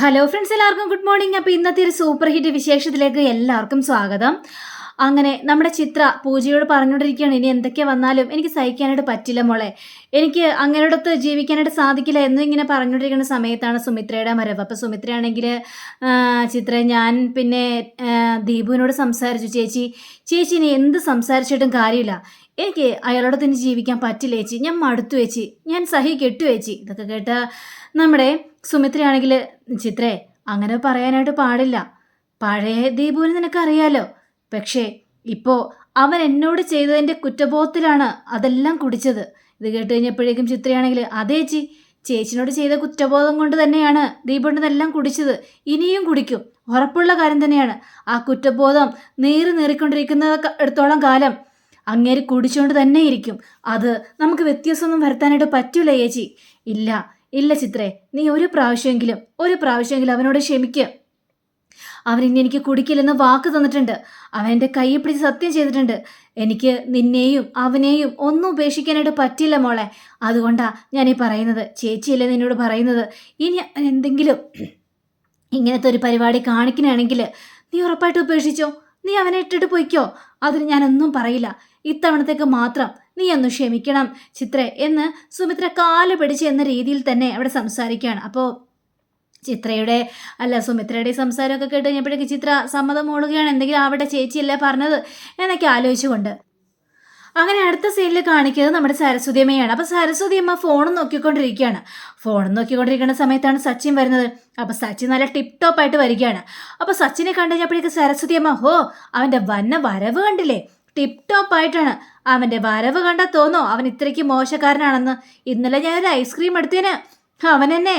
Hello friends എല്ലാവർക്കും good morning അപ്പോൾ ഇന്നത്തെ ഒരു സൂപ്പർ ഹിറ്റ് വിശേഷത്തിലേക്ക് എല്ലാവർക്കും സ്വാഗതം. അങ്ങനെ നമ്മുടെ ചിത്ര പൂജയോട് പറഞ്ഞുകൊണ്ടിരിക്കുകയാണ് ഇനി എന്തൊക്കെ വന്നാലും എനിക്ക് സഹിക്കാനായിട്ട് പറ്റില്ല മോളെ. എനിക്ക് അങ്ങനോടൊത്ത് ജീവിക്കാനായിട്ട് സാധിക്കില്ല എന്നും എന്നിങ്ങനെ പറഞ്ഞുകൊണ്ടിരിക്കുന്ന സമയത്താണ് സുമിത്രയുടെ മരവ് അപ്പോൾ സുമിത്രയാണെങ്കിൽ ചിത്ര ഞാൻ പിന്നെ ദീപുവിനോട് സംസാരിച്ചു. ചേച്ചി ചേച്ചി ഇനി എന്ത് സംസാരിച്ചിട്ടും കാര്യമില്ല. എനിക്ക് അയാളോട് തന്നെ ജീവിക്കാൻ പറ്റില്ല ചേച്ചി. ഞാൻ മടുത്തു ചേച്ചി. ഞാൻ സഹി കെട്ടു ഇതൊക്കെ കേട്ട നമ്മുടെ സുമിത്രയാണെങ്കിൽ ചിത്രേ അങ്ങനെ പറയാനായിട്ട് പാടില്ല. പഴയ ദീപുവിന് നിനക്കറിയാലോ. പക്ഷേ ഇപ്പോൾ അവൻ എന്നോട് ചെയ്തതിന്റെ കുറ്റബോധത്തിലാണ് അതെല്ലാം കുടിച്ചത്. ഇത് കേട്ട് കഴിഞ്ഞപ്പോഴേക്കും ചിത്രയാണെങ്കിൽ അതേ ചി ചേച്ചിനോട് ചെയ്ത കുറ്റബോധം കൊണ്ട് തന്നെയാണ് ദീപുണ്ട് ഇതെല്ലാം കുടിച്ചത്. ഇനിയും കുടിക്കും. ഉറപ്പുള്ള കാര്യം തന്നെയാണ്. ആ കുറ്റബോധം നീറി നീറിക്കൊണ്ടിരിക്കുന്ന എടുത്തോളം കാലം അങ്ങേര് കുടിച്ചുകൊണ്ട് തന്നെ ഇരിക്കും. അത് നമുക്ക് വ്യത്യാസമൊന്നും വരുത്താനായിട്ട് പറ്റൂല ചേച്ചി. ഇല്ല ഇല്ല ചിത്രേ നീ ഒരു പ്രാവശ്യമെങ്കിലും ഒരു പ്രാവശ്യമെങ്കിലും അവനോട് ക്ഷമിക്കുക അവൻ ഇനി എനിക്ക് കുടിക്കില്ലെന്ന് വാക്ക് തന്നിട്ടുണ്ട്. അവൻ എന്റെ കൈ പിടിച്ച് സത്യം ചെയ്തിട്ടുണ്ട്. എനിക്ക് നിന്നെയും അവനെയും ഒന്നും ഉപേക്ഷിക്കാനായിട്ട് പറ്റില്ല മോളെ. അതുകൊണ്ടാ ഞാൻ ഈ പറയുന്നത്. ചേച്ചിയല്ലേ നിന്നോട് പറയുന്നത്. ഇനി എന്തെങ്കിലും ഇങ്ങനത്തെ ഒരു പരിപാടി കാണിക്കണമെങ്കിൽ നീ ഉറപ്പായിട്ട് ഉപേക്ഷിച്ചോ? നീ അവനെ ഇട്ടിട്ട് പോയിക്കോ? അതിന് ഞാനൊന്നും പറയില്ല. ഇത്തവണത്തേക്ക് മാത്രം നീ ഒന്ന് ക്ഷമിക്കണം ചിത്ര എന്ന് സുമിത്ര കാൽ പിടിച്ച് എന്ന രീതിയിൽ തന്നെ അവിടെ സംസാരിക്കുകയാണ്. അപ്പോൾ ചിത്രയുടെ അല്ല സുമിത്രയുടെ സംസാരമൊക്കെ കേട്ട് കഴിഞ്ഞപ്പോഴേക്ക് ചിത്ര സമ്മതം മൂളുകയാണ്. എന്തെങ്കിലും അവിടെ ചേച്ചിയല്ലേ പറഞ്ഞത് എന്നൊക്കെ ആലോചിച്ചുകൊണ്ട്. അങ്ങനെ അടുത്ത സീനിൽ കാണിക്കുന്നത് നമ്മുടെ സരസ്വതി അമ്മയാണ്. അപ്പോൾ സരസ്വതി അമ്മ ഫോൺ നോക്കിക്കൊണ്ടിരിക്കുകയാണ്. ഫോൺ നോക്കിക്കൊണ്ടിരിക്കുന്ന സമയത്താണ് സച്ചിൻ വരുന്നത്. അപ്പോൾ സച്ചിൻ നല്ല ടിപ് ടോപ്പ് ആയിട്ട് വരികയാണ്. അപ്പോൾ സച്ചിനെ കണ്ടു കഴിഞ്ഞപ്പോഴേക്ക് സരസ്വതി അമ്മ ഹോ അവന്റെ വന്ന വരവ് കണ്ടില്ലേ? ടിപ് ടോപ്പ് ആയിട്ടാണ്. അവന്റെ വരവ് കണ്ടാൽ തോന്നോ അവൻ ഇത്രയ്ക്ക് മോശക്കാരനാണെന്ന്. ഇന്നലെ ഞാനൊരു ഐസ്ക്രീം എടുത്തേന്. അവൻ എന്നെ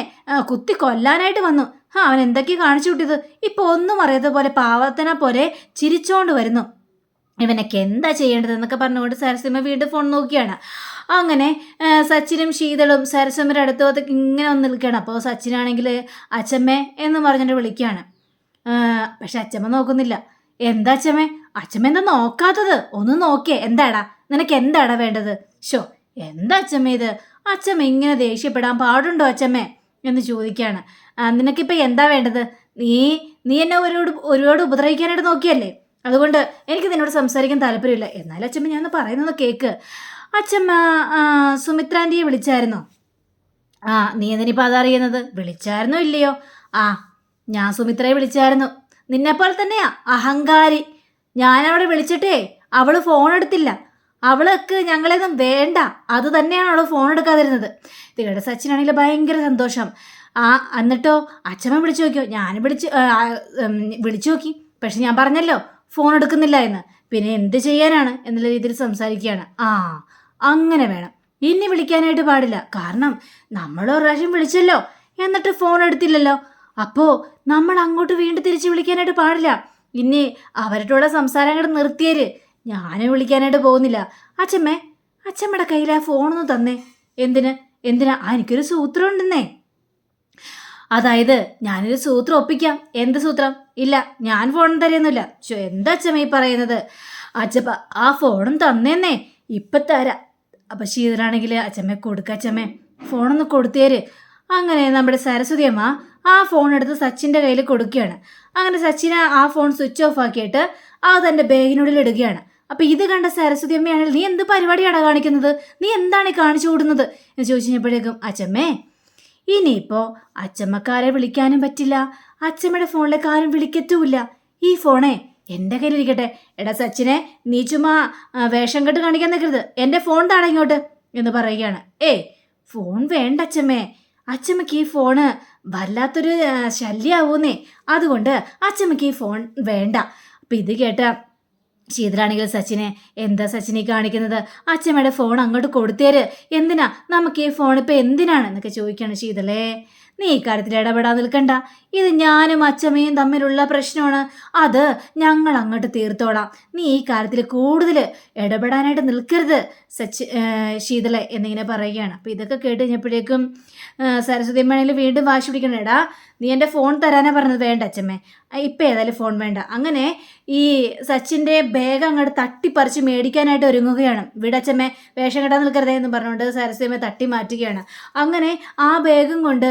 കുത്തി കൊല്ലാനായിട്ട് വന്നു. അവൻ എന്തൊക്കെ കാണിച്ചു കൂട്ടിയത് ഇപ്പോൾ ഒന്നും അറിയാത്ത പോലെ പാവത്തന പോലെ ചിരിച്ചോണ്ട് വരുന്നു. ഇവനൊക്കെ എന്താ ചെയ്യേണ്ടത് എന്നൊക്കെ പറഞ്ഞുകൊണ്ട് സരസമ്മ വീണ്ടും ഫോൺ നോക്കിയാണ്. അങ്ങനെ സച്ചിനും ശീതളും സരസമ്മയുടെ അടുത്ത് ഇങ്ങനെ ഒന്ന് നിൽക്കുകയാണ്. അപ്പോൾ സച്ചിനാണെങ്കിൽ അച്ചമ്മേ എന്ന് പറഞ്ഞിട്ട് വിളിക്കുകയാണ്. പക്ഷെ അച്ചമ്മ നോക്കുന്നില്ല. എന്താ അച്ചമ്മേ അച്ചമ്മ എന്താ നോക്കാത്തത്? ഒന്ന് നോക്കിയേ. എന്താടാ? നിനക്ക് എന്താടാ വേണ്ടത്? ഷോ എന്താ അച്ഛമ്മ ഇത്? അച്ഛമ്മ ഇങ്ങനെ ദേഷ്യപ്പെടാൻ പാടുണ്ടോ അച്ഛമ്മേ? എന്ന് ചോദിക്കുകയാണ് നിനക്കിപ്പോൾ എന്താ വേണ്ടത്? നീ നീ എന്നെ ഒരുപാട് ഒരുപാട് ഉപദ്രവിക്കാനായിട്ട് നോക്കിയല്ലേ? അതുകൊണ്ട് എനിക്ക് നിന്നോട് സംസാരിക്കാൻ താല്പര്യമില്ല. എന്നാലും അച്ഛമ്മ ഞാൻ പറയുന്നത് കേക്ക്. അച്ഛമ്മ ആ, സുമിത്ര ആന്റിയെ വിളിച്ചായിരുന്നോ? ആ നീ എന്തിനിപ്പോൾ അതറിയുന്നത്? വിളിച്ചായിരുന്നോ ഇല്ലയോ? ആ ഞാൻ സുമിത്രയെ വിളിച്ചായിരുന്നു. നിന്നെപ്പോലെ തന്നെയാ അഹങ്കാരി. ഞാനവിടെ വിളിച്ചിട്ടേ അവൾ ഫോൺ എടുത്തില്ല. അവൾക്ക് ഞങ്ങളെയൊന്നും വേണ്ട. അത് തന്നെയാണ് അവൾ ഫോൺ എടുക്കാതിരുന്നത്. ഇത് കേട്ട സച്ചിനാണെങ്കിൽ ഭയങ്കര സന്തോഷം. ആ എന്നിട്ടോ അച്ഛമ്മ വിളിച്ചു നോക്കിയോ? ഞാൻ വിളിച്ച് വിളിച്ചു നോക്കി. പക്ഷെ ഞാൻ പറഞ്ഞല്ലോ ഫോൺ എടുക്കുന്നില്ല എന്ന്. പിന്നെ എന്ത് ചെയ്യാനാണ് എന്നുള്ള രീതിയിൽ സംസാരിക്കുകയാണ്. ആ അങ്ങനെ വേണം. ഇനി വിളിക്കാനായിട്ട് പാടില്ല. കാരണം നമ്മൾ ഒരു പ്രാവശ്യം വിളിച്ചല്ലോ എന്നിട്ട് ഫോൺ എടുത്തില്ലല്ലോ. അപ്പോൾ നമ്മൾ അങ്ങോട്ട് വീണ്ടും തിരിച്ച് വിളിക്കാനായിട്ട് പാടില്ല. ഇനി അവരുടെ സംസാരങ്ങൾ നിർത്തിയര്. ഞാൻ വിളിക്കാനായിട്ട് പോകുന്നില്ല. അച്ഛമ്മേ അച്ഛമ്മയുടെ കയ്യിൽ ആ ഫോണൊന്ന് തന്നേ. എന്തിന്? എന്തിനാ? എനിക്കൊരു സൂത്രം ഉണ്ടെന്നേ. അതായത് ഞാനൊരു സൂത്രം ഒപ്പിക്കാം. എന്ത് സൂത്രം? ഇല്ല ഞാൻ ഫോൺ തരുന്നില്ല എന്താ അച്ഛമ്മ ഈ പറയുന്നത്? അച്ഛപ്പ ആ ഫോണും തന്നേന്നേ. ഇപ്പം തരാം. അപ്പം ശീതരാണെങ്കിൽ അച്ഛമ്മ കൊടുക്ക അച്ഛമ്മേ. ഫോണൊന്ന് കൊടുത്തേര്. അങ്ങനെ നമ്മുടെ സരസ്വതി അമ്മ ആ ഫോൺ എടുത്ത് സച്ചിന്റെ കയ്യിൽ കൊടുക്കുകയാണ്. അങ്ങനെ സച്ചിന് ആ ഫോൺ സ്വിച്ച് ഓഫ് ആക്കിയിട്ട് ആ തന്റെ ബാഗിനുള്ളിൽ ഇടുകയാണ്. അപ്പോൾ ഇത് കണ്ട സരസ്വതി അമ്മയാണെങ്കിൽ നീ എന്ത് പരിപാടിയാണ് കാണിക്കുന്നത്? നീ എന്താണ് കാണിച്ചു കൂടുന്നത്? എന്ന് ചോദിച്ചപ്പോഴേക്കും കഴിഞ്ഞപ്പോഴേക്കും അച്ഛമ്മേ ഇനിയിപ്പോൾ അച്ചമ്മക്കാരെ വിളിക്കാനും പറ്റില്ല. അച്ചമ്മയുടെ ഫോണിലേക്ക് ആരും വിളിക്കത്തുമില്ല. ഈ ഫോണേ എന്റെ കയ്യിലിരിക്കട്ടെ. എടാ സച്ചിനെ നീ ചുമ്മാ വേഷം കെട്ട് കാണിക്കാൻ നിൽക്കരുത്. എന്റെ ഫോൺ താടാ ഇങ്ങോട്ട്. എന്ന് പറയുകയാണ്. ഏയ് ഫോൺ വേണ്ട അച്ചമ്മേ. അച്ചമ്മയ്ക്ക് ഈ ഫോണ് വല്ലാത്തൊരു ശല്യാവൂന്നേ. അതുകൊണ്ട് അച്ചമ്മയ്ക്ക് ഈ ഫോൺ വേണ്ട. അപ്പം ഇത് കേട്ട ശീതളാണെങ്കിൽ സച്ചിനെ എന്താ സച്ചിനെ കാണിക്കുന്നത്? അച്ഛമ്മയുടെ ഫോൺ അങ്ങോട്ട് കൊടുത്തേര്. എന്തിനാ? നമുക്ക് ഈ ഫോൺ ഇപ്പം എന്തിനാണ് എന്നൊക്കെ ചോദിക്കുകയാണ് ശീതളേ നീ ഇക്കാര്യത്തിൽ കാര്യത്തിൽ ഇടപെടാൻ നിൽക്കണ്ട. ഇത് ഞാനും അച്ചമ്മയും തമ്മിലുള്ള പ്രശ്നമാണ്. അത് ഞങ്ങൾ അങ്ങോട്ട് തീർത്തോളാം. നീ ഈ കാര്യത്തിൽ കൂടുതൽ ഇടപെടാനായിട്ട് നിൽക്കരുത് സച്ചി ശീതള എന്നിങ്ങനെ പറയുകയാണ്. അപ്പോൾ ഇതൊക്കെ കേട്ട് കഴിഞ്ഞപ്പോഴേക്കും സരസ്വതി അമ്മയാണെങ്കിൽ വീണ്ടും വാശി പിടിക്കണം. എടാ നീ എന്റെ ഫോൺ തരാനാ പറഞ്ഞത്. വേണ്ട അച്ഛമ്മേ. ഇപ്പം ഏതായാലും ഫോൺ വേണ്ട. അങ്ങനെ ഈ സച്ചിന്റെ ബാഗ് അങ്ങോട്ട് തട്ടിപ്പറിച്ച് മേടിക്കാനായിട്ട് ഒരുങ്ങുകയാണ്. വീടച്ചമ്മേ വേഷം കെട്ടാൻ നിൽക്കരുതേ എന്ന് പറഞ്ഞുകൊണ്ട് സരസ്വതിയമ്മ തട്ടി മാറ്റുകയാണ് അങ്ങനെ ആ ബാഗും കൊണ്ട്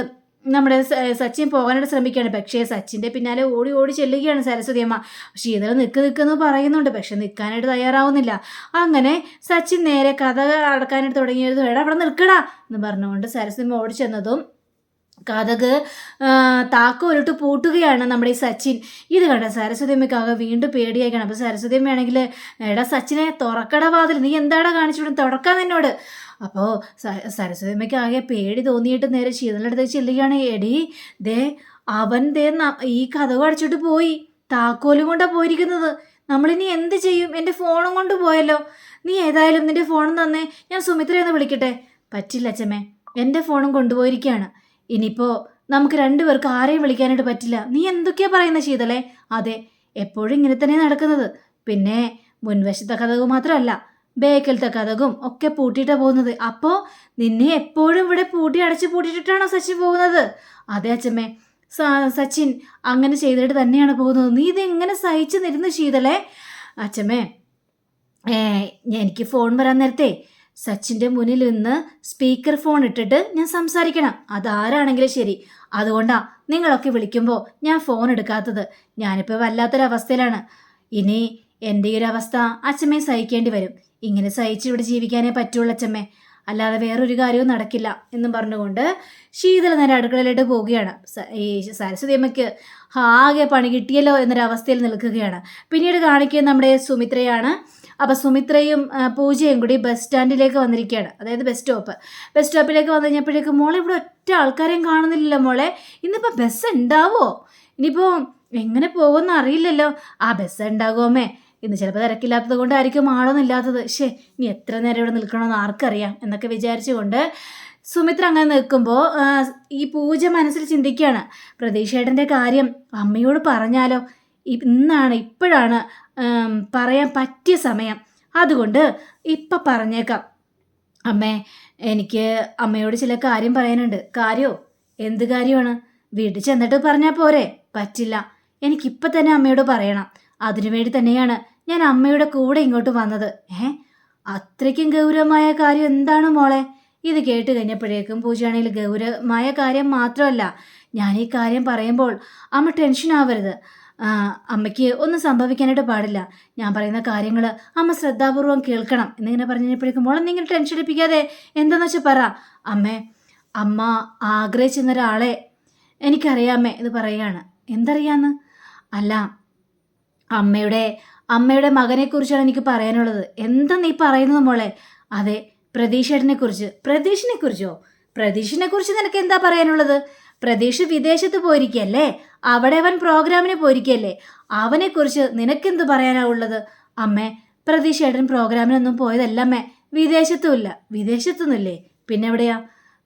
നമ്മുടെ സച്ചിൻ പോകാനായിട്ട് ശ്രമിക്കുകയാണ്. പക്ഷേ സച്ചിന്റെ പിന്നാലെ ഓടി ഓടി ചെല്ലുകയാണ് സരസ്വതി അമ്മ. ശീതൾ നിൽക്ക് നിൽക്കുന്നു പറയുന്നുണ്ട്. പക്ഷെ നിൽക്കാനായിട്ട് തയ്യാറാവുന്നില്ല. അങ്ങനെ സച്ചിൻ നേരെ കഥ അടക്കാനായിട്ട് തുടങ്ങിയത് എടാ അവിടെ നിൽക്കടാ എന്ന് പറഞ്ഞുകൊണ്ട് സരസ്വതി അമ്മ ഓടി ചെന്നതും കഥക് താക്കോലിട്ട് പൂട്ടുകയാണ് നമ്മുടെ ഈ സച്ചിൻ. ഇത് കണ്ട സരസ്വതി അമ്മയ്ക്കാകെ വീണ്ടും പേടിയായിക്കണം അപ്പോൾ സരസ്വതി അമ്മയാണെങ്കിൽ എടാ സച്ചിനെ തുറക്കട വാതിൽ. നീ എന്താടാ കാണിച്ചിട്ട് തുറക്കാൻ എന്നോട് അപ്പോൾ സരസ്വതി അമ്മയ്ക്ക് ആകെ പേടി തോന്നിയിട്ട് നേരെ ശീതളുടെ അടുത്ത് ചെല്ലുകയാണ്. എടി ദേ അവൻ ദേ ഈ കഥ അടച്ചിട്ട് പോയി. താക്കോലും കൊണ്ടാണ് പോയിരിക്കുന്നത്. നമ്മളിനി എന്ത് ചെയ്യും? എന്റെ ഫോണും കൊണ്ട് പോയല്ലോ. നീ ഏതായാലും നിന്റെ ഫോണും തന്നെ. ഞാൻ സുമിത്രയെന്ന് വിളിക്കട്ടെ? പറ്റില്ല അച്ഛമ്മേ. എന്റെ ഫോണും കൊണ്ടുപോയിരിക്കുകയാണ് ഇനിയിപ്പോൾ നമുക്ക് രണ്ടുപേർക്ക് ആരെയും വിളിക്കാനായിട്ട് പറ്റില്ല. നീ എന്തൊക്കെയാ പറയുന്നത് ശീതളെ അതെ എപ്പോഴും ഇങ്ങനെ തന്നെ നടക്കുന്നത്. പിന്നെ മുൻവശത്തെ കഥകു മാത്രമല്ല. ബേക്കലത്തെ കഥകും ഒക്കെ പൂട്ടിയിട്ടാണ് പോകുന്നത്. അപ്പോൾ നിന്നെ എപ്പോഴും ഇവിടെ പൂട്ടി അടച്ച് പൂട്ടിയിട്ടിട്ടാണോ സച്ചിൻ പോകുന്നത്? അതെ അച്ഛമ്മേ സച്ചിൻ അങ്ങനെ ചെയ്തിട്ട് തന്നെയാണ് പോകുന്നത്. നീ ഇത് എങ്ങനെ സഹിച്ചു നിരുന്നു ശീതളെ അച്ഛമ്മേ എനിക്ക് ഫോൺ വരാൻ നേരത്തെ സച്ചിന്റെ മുന്നിൽ നിന്ന് സ്പീക്കർ ഫോൺ ഇട്ടിട്ട് ഞാൻ സംസാരിക്കണം. അതാരാണെങ്കിലും ശരി. അതുകൊണ്ടാ നിങ്ങളൊക്കെ വിളിക്കുമ്പോൾ ഞാൻ ഫോൺ എടുക്കാത്തത്. ഞാനിപ്പോൾ വല്ലാത്തൊരവസ്ഥയിലാണ്. ഇനി എന്റെ ഈ ഒരു അവസ്ഥ അച്ഛമ്മയെ സഹിക്കേണ്ടി വരും. ഇങ്ങനെ സഹിച്ച് ഇവിടെ ജീവിക്കാനേ പറ്റുള്ളൂ അച്ഛമ്മേ. അല്ലാതെ വേറൊരു കാര്യവും നടക്കില്ല എന്നും പറഞ്ഞുകൊണ്ട് ശീതള നേരെ അടുക്കളയിലോട്ട് പോവുകയാണ്. ഈ സരസ്വതി അമ്മയ്ക്ക് ആകെ പണി കിട്ടിയല്ലോ എന്നൊരവസ്ഥയിൽ നിൽക്കുകയാണ്. പിന്നീട് കാണിക്കുന്നത് നമ്മുടെ സുമിത്രയാണ്. അപ്പോൾ സുമിത്രയും പൂജയും കൂടി ബസ് സ്റ്റാൻഡിലേക്ക് വന്നിരിക്കുകയാണ്. അതായത് ബസ് സ്റ്റോപ്പ്. ബസ് സ്റ്റോപ്പിലേക്ക് വന്നു കഴിഞ്ഞപ്പോഴേക്കും മോളെ ഇവിടെ ഒറ്റ ആൾക്കാരെയും കാണുന്നില്ലല്ലോ മോളെ. ഇന്നിപ്പോൾ ബസ് ഉണ്ടാവോ? ഇനിയിപ്പോൾ എങ്ങനെ പോകുമെന്ന് അറിയില്ലല്ലോ. ആ ബസ് ഉണ്ടാകുമേ ഇന്ന് ചിലപ്പോൾ തിരക്കില്ലാത്തത് കൊണ്ടായിരിക്കും ആളൊന്നും ശേ ഇനി എത്ര നേരം ഇവിടെ നിൽക്കണമെന്ന് ആർക്കറിയാം എന്നൊക്കെ വിചാരിച്ചുകൊണ്ട് സുമിത്ര അങ്ങനെ നിൽക്കുമ്പോൾ ഈ പൂജ മനസ്സിൽ ചിന്തിക്കുകയാണ് പ്രതീക്ഷേട്ടന്റെ കാര്യം അമ്മയോട് പറഞ്ഞാലോ? ഇന്നാണ് ഇപ്പോഴാണ് പറയാൻ പറ്റിയ സമയം. അതുകൊണ്ട് ഇപ്പം പറഞ്ഞേക്കാം. അമ്മേ എനിക്ക് അമ്മയോട് ചില കാര്യം പറയാനുണ്ട്. കാര്യോ? എന്ത് കാര്യമാണ്? വീട്ടിൽ ചെന്നിട്ട് പറഞ്ഞാൽ പോരെ. പറ്റില്ല. എനിക്കിപ്പം തന്നെ അമ്മയോട് പറയണം. അതിനുവേണ്ടി തന്നെയാണ് ഞാൻ അമ്മയുടെ കൂടെ ഇങ്ങോട്ട് വന്നത്. ഏ? അത്രയ്ക്കും ഗൗരവമായ കാര്യം എന്താണ് മോളെ? ഇത് കേട്ട് കഴിഞ്ഞപ്പോഴേക്കും പൂജയാണെങ്കിൽ ഗൗരവമായ കാര്യം മാത്രമല്ല ഞാൻ ഈ കാര്യം പറയുമ്പോൾ അമ്മ ടെൻഷൻ ആവരുത്. അമ്മയ്ക്ക് ഒന്നും സംഭവിക്കാനായിട്ട് പാടില്ല. ഞാൻ പറയുന്ന കാര്യങ്ങൾ അമ്മ ശ്രദ്ധാപൂർവം കേൾക്കണം. എന്നിങ്ങനെ പറഞ്ഞപ്പോഴേക്കും മോളെ നിങ്ങൾ ടെൻഷൻ അടിപ്പിക്കാതെ എന്താണെന്ന് വെച്ചാൽ പറ. അമ്മേ അമ്മ ആഗ്രഹിച്ചിരുന്ന ഒരാളെ എനിക്കറിയാമേ എന്ന് പറയുകയാണ്. എന്തറിയാന്ന്? അല്ല അമ്മയുടെ അമ്മയുടെ മകനെക്കുറിച്ചാണ് എനിക്ക് പറയാനുള്ളത്. എന്താ നീ പറയുന്നത് മോളെ? അതെ പ്രതീക്ഷേട്ടനെ കുറിച്ച് പ്രതീഷിനെ കുറിച്ചോ പ്രതീഷിനെ കുറിച്ച് നിനക്ക് എന്താ പറയാനുള്ളത്? പ്രതീഷ് വിദേശത്ത് പോയിരിക്കല്ലേ അവിടെ അവൻ പ്രോഗ്രാമിന് പോയിരിക്കല്ലേ അവനെക്കുറിച്ച് നിനക്കെന്ത് പറയാനാ ഉള്ളത് അമ്മേ പ്രതീക്ഷേട്ടൻ പ്രോഗ്രാമിനൊന്നും പോയതല്ല അമ്മേ. വിദേശത്തുമില്ല. വിദേശത്തൊന്നുമില്ലേ പിന്നെ എവിടെയാ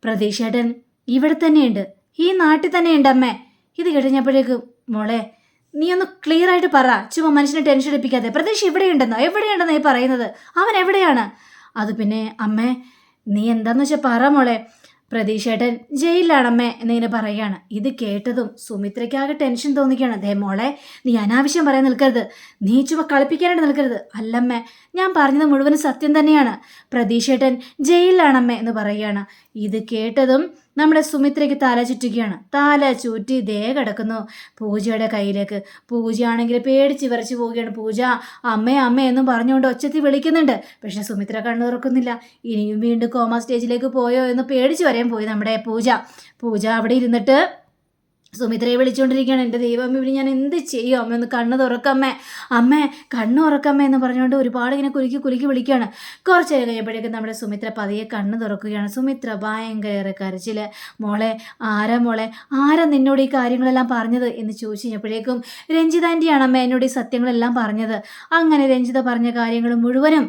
പ്രതീക്ഷേട്ടൻ ഇവിടെ തന്നെയുണ്ട് ഈ നാട്ടിൽ തന്നെയുണ്ട് അമ്മേ. ഇത് കഴിഞ്ഞപ്പോഴേക്കും മോളെ നീ ഒന്ന് ക്ലിയർ ആയിട്ട് പറ. ചുമ്മാ മനുഷ്യനെ ടെൻഷൻ എടുപ്പിക്കാതെ പ്രതീക്ഷ എവിടെയുണ്ടെന്നോ എവിടെയുണ്ടെന്നോ ഈ പറയുന്നത്? അവൻ എവിടെയാണ്? അത് പിന്നെ അമ്മേ നീ എന്താന്ന് വെച്ചാൽ പറ മോളെ. പ്രതീക്ഷേട്ടൻ ജയിലിലാണമ്മേ എന്നിങ്ങനെ പറയുകയാണ്. ഇത് കേട്ടതും സുമിത്രയ്ക്കാകെ ടെൻഷൻ തോന്നിക്കുകയാണ്. ദേ മോളെ നീ അനാവശ്യം പറയാൻ നിൽക്കരുത്. നീ ചുമ കളിപ്പിക്കാനായിട്ട് നിൽക്കരുത്. അല്ലമ്മേ ഞാൻ പറഞ്ഞത് മുഴുവനും സത്യം തന്നെയാണ്. പ്രതീക്ഷേട്ടൻ ജയിലിലാണമ്മേ എന്ന് പറയുകയാണ്. ഇത് കേട്ടതും നമ്മുടെ സുമിത്രയ്ക്ക് തല ചുറ്റുകയാണ്. തല ചുറ്റി ദേ കിടക്കുന്നു. പൂജയുടെ കയ്യിലേക്ക്. പൂജയാണെങ്കിൽ പേടിച്ച് വിറച്ച് പോവുകയാണ്. പൂജ അമ്മേ അമ്മ എന്നും പറഞ്ഞുകൊണ്ട് ഒച്ചത്തി വിളിക്കുന്നുണ്ട്. പക്ഷെ സുമിത്ര കണ്ണു തുറക്കുന്നില്ല. ഇനിയും വീണ്ടും കോമ സ്റ്റേജിലേക്ക് പോയോ എന്ന് പേടിച്ച് വരെയും പോയി നമ്മുടെ പൂജ. പൂജ അവിടെ ഇരുന്നിട്ട് സുമിത്രയെ വിളിച്ചുകൊണ്ടിരിക്കുകയാണ്. എന്റെ ദൈവം ഇവിടെ ഞാൻ എന്ത് ചെയ്യും? അമ്മ ഒന്ന് കണ്ണ് തുറക്കമ്മേ അമ്മേ. കണ്ണ് തുറക്കമ്മേ എന്ന് പറഞ്ഞുകൊണ്ട് ഒരുപാട് ഇങ്ങനെ കുലുക്കി കുലുക്കി വിളിക്കുകയാണ്. കുറച്ച് നേരം കഴിയുമ്പോഴേക്കും നമ്മുടെ സുമിത്ര പതിയെ കണ്ണ് തുറക്കുകയാണ്. സുമിത്ര ഭയങ്കര കരച്ചിൽ മോളെ ആരാ മോളെ? ആരാ നിന്നോട് ഈ കാര്യങ്ങളെല്ലാം പറഞ്ഞത്? എന്ന് ചോദിച്ചു കഴിഞ്ഞപ്പോഴേക്കും രഞ്ജിത ആന്റിയാണ് അമ്മ എന്നോട് ഈ സത്യങ്ങളെല്ലാം പറഞ്ഞത്. അങ്ങനെ രഞ്ജിത പറഞ്ഞ കാര്യങ്ങൾ മുഴുവനും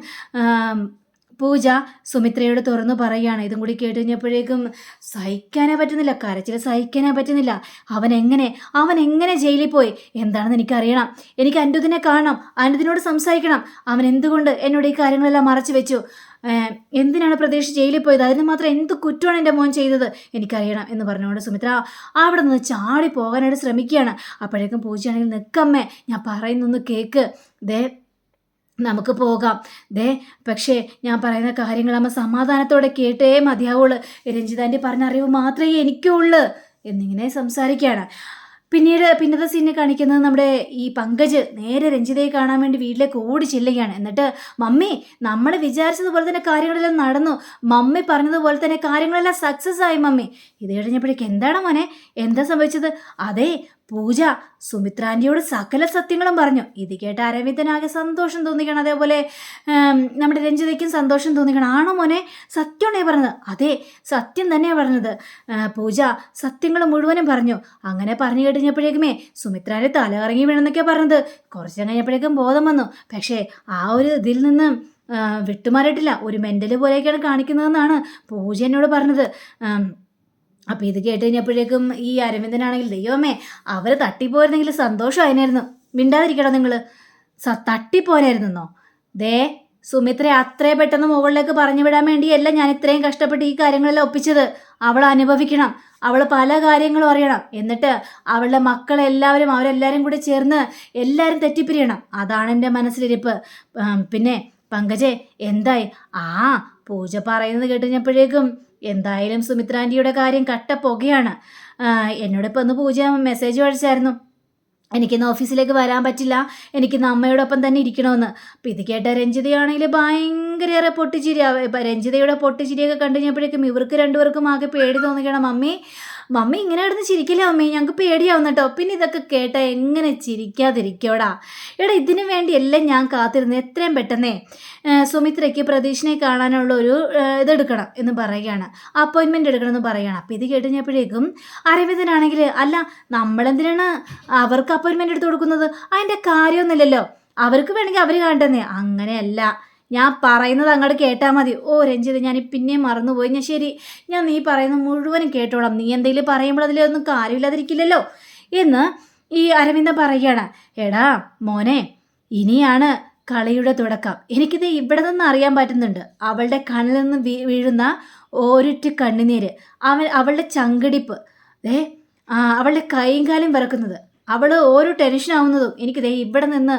പൂജ സുമിത്രയോട് തുറന്നു പറയുകയാണ്. ഇതും കൂടി കേട്ട് കഴിഞ്ഞപ്പോഴേക്കും സഹിക്കാനേ പറ്റുന്നില്ല. കരച്ചിൽ സഹിക്കാനേ പറ്റുന്നില്ല. അവൻ എങ്ങനെ അവൻ എങ്ങനെ ജയിലിൽ പോയി? എന്താണെന്ന് എനിക്കറിയണം. എനിക്ക് അനുദിനെ കാണണം. അനുദിനോട് സംസാരിക്കണം. അവൻ എന്തുകൊണ്ട് എന്നോട് ഈ കാര്യങ്ങളെല്ലാം മറച്ചു വെച്ചു? എന്തിനാണ് പ്രതീക്ഷ ജയിലിൽ പോയത്? അതിന് മാത്രം എന്ത് കുറ്റമാണ് എന്റെ മോൻ ചെയ്തത്? എനിക്കറിയണം എന്ന് പറഞ്ഞുകൊണ്ട് സുമിത്ര അവിടെ നിന്ന് ചാടി പോകാനായിട്ട് ശ്രമിക്കുകയാണ്. അപ്പോഴേക്കും പൂജയാണെങ്കിൽ നിൽക്കമ്മേ ഞാൻ പറയുന്നൊന്ന് കേക്ക്. ദേ നമുക്ക് പോകാം. ദേ പക്ഷേ ഞാൻ പറയുന്ന കാര്യങ്ങൾ അമ്മ സമാധാനത്തോടെ കേട്ടേ മതിയാവുള്ളൂ. രഞ്ജിതാന്റെ പറഞ്ഞ അറിവ് മാത്രമേ എനിക്കുള്ളൂ എന്നിങ്ങനെ സംസാരിക്കുകയാണ്. പിന്നീട് പിന്നത്തെ സീനെ കാണിക്കുന്നത് നമ്മുടെ ഈ പങ്കജ് നേരെ രഞ്ജിതയെ കാണാൻ വേണ്ടി വീട്ടിലേക്ക് ഓടി ചെല്ലുകയാണ്. എന്നിട്ട് മമ്മി നമ്മൾ വിചാരിച്ചതുപോലെ തന്നെ കാര്യങ്ങളെല്ലാം നടന്നു. മമ്മി പറഞ്ഞതുപോലെ തന്നെ കാര്യങ്ങളെല്ലാം സക്സസ് ആയി മമ്മി. ഇത് കഴിഞ്ഞപ്പോഴേക്ക് എന്താണ് മോനെ? എന്താ സംഭവിച്ചത്? അതെ പൂജ സുമിത്രാന്റിയോട് സകല സത്യങ്ങളും പറഞ്ഞു. ഇത് കേട്ട് അരവിന്ദനാകെ സന്തോഷം തോന്നിക്കണം അതേപോലെ നമ്മുടെ രഞ്ജിതയ്ക്കും സന്തോഷം തോന്നിക്കണം. ആണോ മോനെ? സത്യമാണേ പറഞ്ഞത്. അതെ സത്യം തന്നെയാണ് പറഞ്ഞത്. പൂജ സത്യങ്ങൾ മുഴുവനും പറഞ്ഞു. അങ്ങനെ പറഞ്ഞു കഴിഞ്ഞപ്പോഴേക്കുമേ സുമിത്രാന്റെ തല ഇറങ്ങി വീണെന്നൊക്കെയാണ് പറഞ്ഞത്. കുറച്ച് കഴിഞ്ഞപ്പോഴേക്കും ബോധം വന്നു. പക്ഷേ ആ ഒരു ഇതിൽ നിന്ന് വിട്ടുമാറിയിട്ടില്ല. ഒരു മെന്റൽ പോലെയൊക്കെയാണ് കാണിക്കുന്നതെന്നാണ് പൂജ എന്നോട് പറഞ്ഞത്. അപ്പോൾ ഇത് കേട്ട് കഴിഞ്ഞപ്പോഴേക്കും ഈ അരവിന്ദനാണെങ്കിൽ ദൈവമേ അവർ തട്ടിപ്പോയിരുന്നെങ്കിൽ സന്തോഷമായിരുന്നു മിണ്ടാതിരിക്കണോ നിങ്ങൾ സ തട്ടിപ്പോരായിരുന്നോ ദേ സുമിത്ര അത്രയും പെട്ടെന്ന് മുകളിലേക്ക് പറഞ്ഞു വിടാൻ വേണ്ടിയല്ല ഞാൻ ഇത്രയും കഷ്ടപ്പെട്ട് ഈ കാര്യങ്ങളെല്ലാം ഒപ്പിച്ചത്. അവൾ അനുഭവിക്കണം. അവൾ പല കാര്യങ്ങളും അറിയണം. എന്നിട്ട് അവളുടെ മക്കളെല്ലാവരും അവരെല്ലാവരും കൂടി ചേർന്ന് എല്ലാവരും തെറ്റിപ്പിരിയണം. അതാണ് എന്റെ മനസ്സിലിരിപ്പ്. പിന്നെ പങ്കജെ എന്തായി? ആ പൂജ പറയുന്നത് കേട്ടുകഴിഞ്ഞപ്പോഴേക്കും എന്തായാലും സുമിത്രാന്റിയുടെ കാര്യം കട്ട പുകയാണ്. എന്നോട് എന്നോടിപ്പോൾ ഒന്ന് പൂജ മെസ്സേജ് അടിച്ചായിരുന്നു എനിക്കിന്ന് ഓഫീസിലേക്ക് വരാൻ പറ്റില്ല. എനിക്കിന്ന് അമ്മയോടൊപ്പം തന്നെ ഇരിക്കണമെന്ന് അപ്പം ഇത് കേട്ട രഞ്ജിതയാണെങ്കിൽ ഭയങ്കരയേറെ പൊട്ടിച്ചിരി. രഞ്ജിതയുടെ പൊട്ടിച്ചിരിയൊക്കെ കണ്ടു കഴിഞ്ഞപ്പോഴേക്കും ഇവർക്ക് രണ്ടുപേർക്കും ആകെ പേടി തോന്നുകയാണ് മമ്മി. മമ്മി ഇങ്ങനെ കിടന്ന് ചിരിക്കില്ല അമ്മേ ഞങ്ങൾക്ക് പേടിയാവുന്ന കേട്ടോ. പിന്നെ ഇതൊക്കെ കേട്ടാൽ എങ്ങനെ ചിരിക്കാതിരിക്കോടാ? എടാ ഇതിനു വേണ്ടിയെല്ലാം ഞാൻ കാത്തിരുന്നു. എത്രയും പെട്ടെന്നേ സുമിത്രയ്ക്ക് പ്രതീക്ഷനെ കാണാനുള്ള ഒരു ഇതെടുക്കണം എന്ന് പറയുകയാണ്. അപ്പോയിൻമെന്റ് എടുക്കണം എന്ന് പറയുകയാണ്. അപ്പോൾ ഇത് കേട്ട് കഴിഞ്ഞപ്പോഴേക്കും അരവിന്ദനാണെങ്കിൽ അല്ല നമ്മളെന്തിനാണ് അവർക്ക് അപ്പോയിൻമെന്റ് എടുത്ത് കൊടുക്കുന്നത്? അതിന്റെ കാര്യമൊന്നുമില്ലല്ലോ. അവർക്ക് വേണമെങ്കിൽ അവർ കാണട്ടെന്നേ. അങ്ങനെയല്ല. ഞാൻ പറയുന്നത് അങ്ങോട്ട് കേട്ടാൽ മതി. ഓ രഞ്ജിത് ഞാൻ പിന്നെയും മറന്നുപോയി. ഞാൻ ശരി ഞാൻ നീ പറയുന്നത് മുഴുവനും കേട്ടോളാം. നീ എന്തെങ്കിലും പറയുമ്പോൾ അതിലൊന്നും കാര്യമില്ലാതിരിക്കില്ലല്ലോ. എന്ന് ഈ അരവിന്ദ പറയുകയാണ്. എടാ മോനെ ഇനിയാണ് കളിയുടെ തുടക്കം. എനിക്കിത് ഇവിടെ നിന്ന് അറിയാൻ പറ്റുന്നുണ്ട്. അവളുടെ കണ്ണിൽ നിന്ന് വീഴുന്ന ഓരിറ്റ് കണ്ണുനീര് അവൻ അവളുടെ ചങ്കടിപ്പ് ഏ അവളുടെ കൈയും കാലും വിറക്കുന്നത്. അവൾ ഓരോ ടെൻഷൻ ആവുന്നതും എനിക്ക് ദേ ഇവിടെ നിന്ന്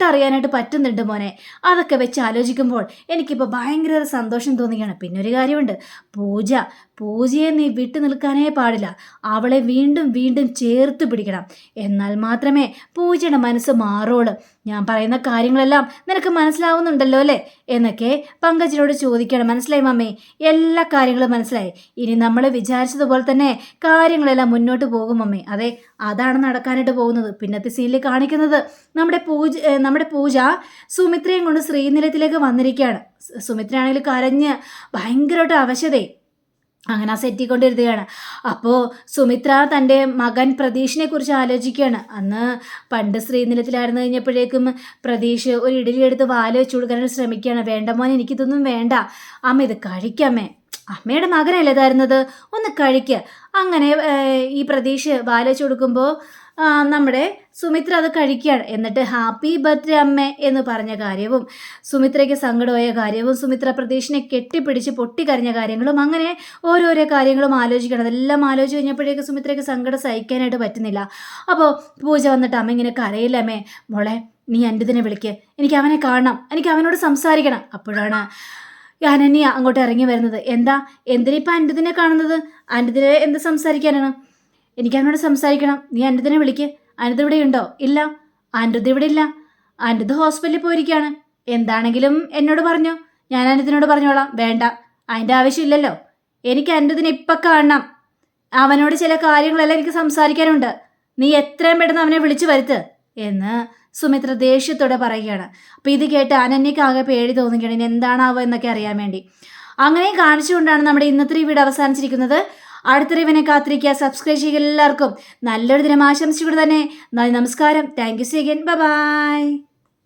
തൊട്ടറിയാനായിട്ട് പറ്റുന്നുണ്ട് മോനെ. അതൊക്കെ വെച്ച് ആലോചിക്കുമ്പോൾ എനിക്കിപ്പോൾ ഭയങ്കര സന്തോഷം തോന്നുകയാണ് പിന്നെ ഒരു കാര്യമുണ്ട്. പൂജ പൂജയെ നീ വിട്ടു നിൽക്കാനേ പാടില്ല. അവളെ വീണ്ടും വീണ്ടും ചേർത്ത് പിടിക്കണം. എന്നാൽ മാത്രമേ പൂജയുടെ മനസ്സ് മാറുള്ളൂ ഞാൻ പറയുന്ന കാര്യങ്ങളെല്ലാം നിനക്ക് മനസ്സിലാവുന്നുണ്ടല്ലോ അല്ലേ? എന്നൊക്കെ പങ്കജിനോട് ചോദിക്കണം. മനസ്സിലായി മമ്മി? എല്ലാ കാര്യങ്ങളും മനസ്സിലായി. ഇനി നമ്മൾ വിചാരിച്ചതുപോലെ തന്നെ കാര്യങ്ങളെല്ലാം മുന്നോട്ട് പോകും മമ്മി. അതെ അതാണ് നടക്കാനായിട്ട് പോകുന്നത്. പിന്നത്തെ സീനിൽ കാണിക്കുന്നത് നമ്മുടെ പൂജ നമ്മുടെ പൂജ സുമിത്രയും കൊണ്ട് ശ്രീനിലയത്തിലേക്ക് വന്നിരിക്കുകയാണ്. സുമിത്ര ആണെങ്കിൽ കരഞ്ഞ് ഭയങ്കരമായിട്ട് അവശതേ അങ്ങനെ ആ സെറ്റിക്കൊണ്ടിരുത്തുകയാണ് അപ്പോൾ സുമിത്ര തന്റെ മകൻ പ്രതീഷിനെ കുറിച്ച് ആലോചിക്കുകയാണ്. അന്ന് പണ്ട് ശ്രീനിലത്തിലായിരുന്നു കഴിഞ്ഞപ്പോഴേക്കും പ്രതീഷ് ഒരു ഇഡലി എടുത്ത് വാല വെച്ച് കൊടുക്കാനായിട്ട് ശ്രമിക്കുകയാണ്. വേണ്ട മോനെ എനിക്കിതൊന്നും വേണ്ട. അമ്മ ഇത് കഴിക്കാമേ അമ്മയുടെ മകനല്ലേ ഇതായിരുന്നത്? ഒന്ന് കഴിക്കുക അങ്ങനെ ഈ പ്രതീഷ് വാല വെച്ച് കൊടുക്കുമ്പോൾ നമ്മുടെ സുമിത്ര അത് കഴിക്കുകയാണ്. എന്നിട്ട് ഹാപ്പി ബർത്ത്ഡേ അമ്മേ എന്ന് പറഞ്ഞ കാര്യവും സുമിത്രയ്ക്ക് സങ്കടമായ കാര്യവും സുമിത്ര പ്രതീക്ഷനെ കെട്ടിപ്പിടിച്ച് പൊട്ടിക്കരഞ്ഞ കാര്യങ്ങളും അങ്ങനെ ഓരോരോ കാര്യങ്ങളും ആലോചിക്കണം. അതെല്ലാം ആലോചിച്ച് കഴിഞ്ഞപ്പോഴേക്ക് സുമിത്രയ്ക്ക് സങ്കടം സഹിക്കാനായിട്ട് പറ്റുന്നില്ല. അപ്പോൾ പൂജ വന്നിട്ട് അമ്മ ഇങ്ങനെ കരയില്ലമ്മേ മോളെ നീ എന്റെ ഇതിനെ വിളിക്ക്. എനിക്ക് അവനെ കാണണം. എനിക്ക് അവനോട് സംസാരിക്കണം. അപ്പോഴാണ് ഞാൻ അനന്യ അങ്ങോട്ട് ഇറങ്ങി വരുന്നത്. എന്താ? എന്തിനാ ഇപ്പം അന്റെ ഇതിനെ കാണുന്നത്? അൻഡിതിനെ എന്ത് സംസാരിക്കാനാണ്? എനിക്ക് അവനോട് സംസാരിക്കണം. നീ അനിതനെ വിളിക്ക്. അനിത ഇവിടെ ഉണ്ടോ? ഇല്ല. അനിരുദ്ധ ഇവിടെ ഇല്ല. അനിരുദ്ധ ഹോസ്പിറ്റലിൽ പോയിരിക്കുകയാണ് എന്താണെങ്കിലും എന്നോട് പറഞ്ഞോ. ഞാൻ അനിരുദ്ധനോട് പറഞ്ഞോളാം. വേണ്ട. അതിന്റെ ആവശ്യമില്ലല്ലോ. എനിക്ക് അനിരുദ്ധനെ ഇപ്പം കാണണം. അവനോട് ചില കാര്യങ്ങളെല്ലാം എനിക്ക് സംസാരിക്കാനുണ്ട്. നീ എത്രയും പെട്ടെന്ന് അവനെ വിളിച്ചു വരുത്ത് എന്ന് സുമിത്ര ദേഷ്യത്തോടെ പറയുകയാണ്. അപ്പോൾ ഇത് കേട്ട് അനന്യക്ക് ആകെ പേടി തോന്നുകയാണ്. ഇനി എന്താണാവോ എന്നൊക്കെ അറിയാൻ വേണ്ടി. അങ്ങനെ കാണിച്ചുകൊണ്ടാണ് നമ്മുടെ ഇന്നത്തെ ഈ വീട് അവസാനിച്ചിരിക്കുന്നത്. അടുത്ത റിവിനെ കാത്തിരിക്കുക. സബ്സ്ക്രൈബ് ചെയ്യുക എല്ലാവർക്കും. നല്ലൊരു ദിനം ആശംസിച്ചുകൊണ്ട് തന്നെ. നന്ദി നമസ്കാരം. Thank you see again bye